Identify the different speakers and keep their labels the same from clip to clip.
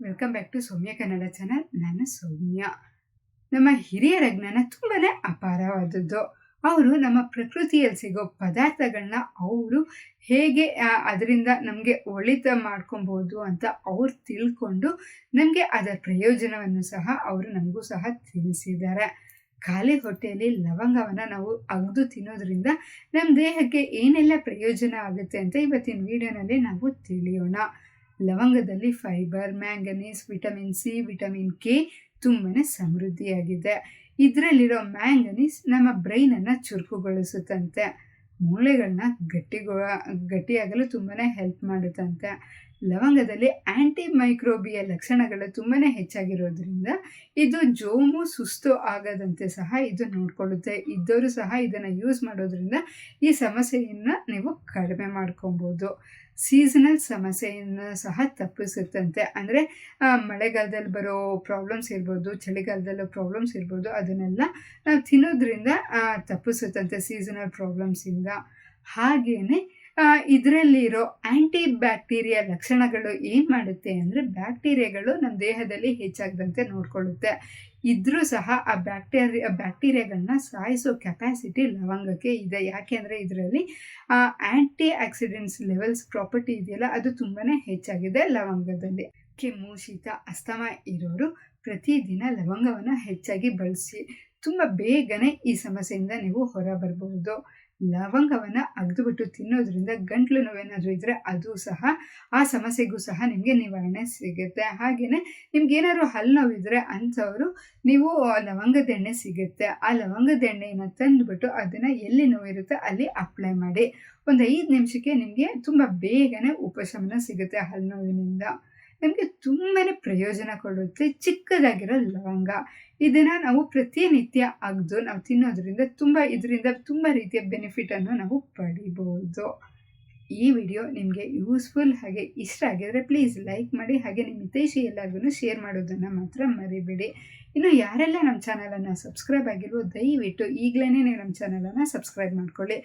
Speaker 1: Welcome back to Soumya Kannada channel ನಾನು ಸೌಮ್ಯ ನಮ್ಮ ಹಿರಿಯರ ಜ್ಞಾನ ತುಂಬಾ ಅಪಾರವಾದದ್ದು. ಅವರು ನಮ್ಮ ಪ್ರಕೃತಿಯಲ್ಲಿ ಸಿಗೋ ಪದಾರ್ಥಗಳನ್ನ ಅವರು ಹೇಗೆ ಅದರಿಂದ ನಮಗೆ ಒಳಿತ ಮಾಡ್ಕೊಬೋದು ಅಂತ ಅವ್ರು ತಿಳ್ಕೊಂಡು ನಮಗೆ ಅದರ ಪ್ರಯೋಜನವನ್ನು ಸಹ ಅವರು ನಮಗೂ ಸಹ ತಿಳಿಸಿದ್ದಾರೆ. ಖಾಲಿ ಹೊಟ್ಟೆಯಲ್ಲಿ ಲವಂಗವನ್ನು ನಾವು ಅಗ್ದು ತಿನ್ನೋದ್ರಿಂದ ನಮ್ಮ ದೇಹಕ್ಕೆ ಏನೆಲ್ಲ ಪ್ರಯೋಜನ ಆಗುತ್ತೆ ಅಂತ ಇವತ್ತಿನ ವಿಡಿಯೋನಲ್ಲಿ ನಾವು ತಿಳಿಯೋಣ. ಲವಂಗದಲ್ಲಿ fibre manganese vitamin C vitamin K ತುಂಬಾ ಸಮೃದ್ಧಿಯಾಗಿದೆ. ಇದರಲ್ಲಿರೋ ಮ್ಯಾಂಗನೀಸ್ ನಮ್ಮ ಬ್ರೈನನ್ನು ಚುರುಕುಗೊಳಿಸುತ್ತಂತೆ. ಮೂಳೆಗಳನ್ನ ಗಟ್ಟಿಗೊ ಗಟ್ಟಿಯಾಗಲು ತುಂಬಾ ಹೆಲ್ಪ್ ಮಾಡುತ್ತಂತೆ. ಲವಂಗದಲ್ಲಿ ಆ್ಯಂಟಿ ಮೈಕ್ರೋಬಿಯ ಲಕ್ಷಣಗಳು ತುಂಬಾ ಹೆಚ್ಚಾಗಿರೋದ್ರಿಂದ ಇದು ಜೋಮು ಸುಸ್ತು ಆಗದಂತೆ ಸಹ ಇದು ನೋಡಿಕೊಳ್ಳುತ್ತೆ. ಇದ್ದವರು ಸಹ ಇದನ್ನು ಯೂಸ್ ಮಾಡೋದ್ರಿಂದ ಈ ಸಮಸ್ಯೆಯನ್ನು ನೀವು ಕಡಿಮೆ ಮಾಡ್ಕೊಬೋದು. ಸೀಸನಲ್ ಸಮಸ್ಯೆಯನ್ನು ಸಹ ತಪ್ಪಿಸುತ್ತಂತೆ. ಅಂದರೆ ಮಳೆಗಾಲದಲ್ಲಿ ಬರೋ ಪ್ರಾಬ್ಲಮ್ಸ್ ಇರ್ಬೋದು, ಚಳಿಗಾಲದಲ್ಲೂ ಪ್ರಾಬ್ಲಮ್ಸ್ ಇರ್ಬೋದು, ಅದನ್ನೆಲ್ಲ ನಾವು ತಿನ್ನೋದ್ರಿಂದ ತಪ್ಪಿಸುತ್ತಂತೆ ಸೀಸನಲ್ ಪ್ರಾಬ್ಲಮ್ಸಿಂದ ಹಾಗೆಯೇ ಇದರಲ್ಲಿರೋ ಆ್ಯಂಟಿ ಬ್ಯಾಕ್ಟೀರಿಯಾ ಲಕ್ಷಣಗಳು ಏನು ಮಾಡುತ್ತೆ ಅಂದರೆ ಬ್ಯಾಕ್ಟೀರಿಯಾಗಳು ನಮ್ಮ ದೇಹದಲ್ಲಿ ಹೆಚ್ಚಾಗದಂತೆ ನೋಡ್ಕೊಳ್ಳುತ್ತೆ. ಇದ್ರೂ ಸಹ ಆ ಬ್ಯಾಕ್ಟೀರಿಯಾ ಬ್ಯಾಕ್ಟೀರಿಯಾಗಳನ್ನ ಸಾಯಿಸೋ ಕೆಪ್ಯಾಸಿಟಿ ಲವಂಗಕ್ಕೆ ಇದೆ. ಯಾಕೆಂದರೆ ಇದರಲ್ಲಿ ಆ್ಯಂಟಿ ಆಕ್ಸಿಡೆಂಟ್ಸ್ ಲೆವೆಲ್ಸ್ ಪ್ರಾಪರ್ಟಿ ಇದೆಯಲ್ಲ, ಅದು ತುಂಬಾ ಹೆಚ್ಚಾಗಿದೆ ಲವಂಗದಲ್ಲಿ. ಕೆಮ್ಮು ಶೀತ ಅಸ್ತಮ ಇರೋರು ಪ್ರತಿದಿನ ಲವಂಗವನ್ನು ಹೆಚ್ಚಾಗಿ ಬಳಸಿ ತುಂಬ ಬೇಗನೆ ಈ ಸಮಸ್ಯೆಯಿಂದ ನೀವು ಹೊರ ಬರಬಹುದು ಲವಂಗವನ್ನು ಅಗ್ದುಬಿಟ್ಟು ತಿನ್ನೋದ್ರಿಂದ ಗಂಟ್ಲು ನೋವೇನಾದರೂ ಇದ್ದರೆ ಅದು ಸಹ, ಆ ಸಮಸ್ಯೆಗೂ ಸಹ ನಿಮಗೆ ನಿವಾರಣೆ ಸಿಗುತ್ತೆ. ಹಾಗೆಯೇ ನಿಮ್ಗೆ ಏನಾದ್ರು ಹಲ್ಲು ನೋವಿದ್ರೆ ಅಂಥವರು ನೀವು ಲವಂಗದ ಎಣ್ಣೆ ಸಿಗುತ್ತೆ. ಆ ಲವಂಗದ ಎಣ್ಣೆಯನ್ನು ತಂದುಬಿಟ್ಟು ಅದನ್ನು ಎಲ್ಲಿ ನೋವಿರುತ್ತೆ ಅಲ್ಲಿ ಅಪ್ಲೈ ಮಾಡಿ. ಒಂದು ಐದು ನಿಮಿಷಕ್ಕೆ ನಿಮಗೆ ತುಂಬ ಬೇಗನೆ ಉಪಶಮನ ಸಿಗುತ್ತೆ ಹಲ್ಲು ನೋವಿನಿಂದ. ನಮಗೆ ತುಂಬಾ ಪ್ರಯೋಜನ ಕೊಡುತ್ತೆ ಚಿಕ್ಕದಾಗಿರೋ ಲವಂಗ. ಇದನ್ನು ನಾವು ಪ್ರತಿನಿತ್ಯ ಅಗ್ದು ನಾವು ತಿನ್ನೋದ್ರಿಂದ ತುಂಬ ಇದರಿಂದ ತುಂಬ ರೀತಿಯ ಬೆನಿಫಿಟನ್ನು ನಾವು ಪಡಿಬೋದು. ಈ ವಿಡಿಯೋ ನಿಮಗೆ ಯೂಸ್ಫುಲ್ ಹಾಗೆ ಇಷ್ಟ ಆಗಿದರೆ ಪ್ಲೀಸ್ ಲೈಕ್ ಮಾಡಿ ಹಾಗೆ ನಿಮ್ಮ ಹಿತೈಷಿ ಎಲ್ಲರಿಗೂ ಶೇರ್ ಮಾಡೋದನ್ನು ಮಾತ್ರ ಮರಿಬೇಡಿ. ಇನ್ನು ಯಾರೆಲ್ಲ ನಮ್ಮ ಚಾನಲನ್ನು ಸಬ್ಸ್ಕ್ರೈಬ್ ಆಗಿರೋ ದಯವಿಟ್ಟು ಈಗಲೇ ನೀವು ನಮ್ಮ ಚಾನಲನ್ನು ಸಬ್ಸ್ಕ್ರೈಬ್ ಮಾಡ್ಕೊಳ್ಳಿ.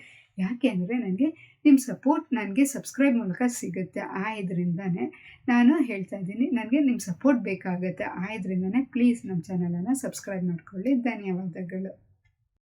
Speaker 1: ಯಾಕೆ ಅಂದರೆ ನನಗೆ ನಿಮ್ಮ ಸಪೋರ್ಟ್ ನನಗೆ ಸಬ್ಸ್ಕ್ರೈಬ್ ಮೂಲಕ ಸಿಗುತ್ತೆ. ಆ ಇದರಿಂದನೇ ನಾನು ಹೇಳ್ತಾ ಇದ್ದೀನಿ, ನನಗೆ ನಿಮ್ಮ ಸಪೋರ್ಟ್ ಬೇಕಾಗುತ್ತೆ. ಆ ಇದರಿಂದನೇ ಪ್ಲೀಸ್ ನಮ್ಮ ಚಾನಲನ್ನು ಸಬ್ಸ್ಕ್ರೈಬ್ ಮಾಡ್ಕೊಳ್ಳಿ. ಧನ್ಯವಾದಗಳು.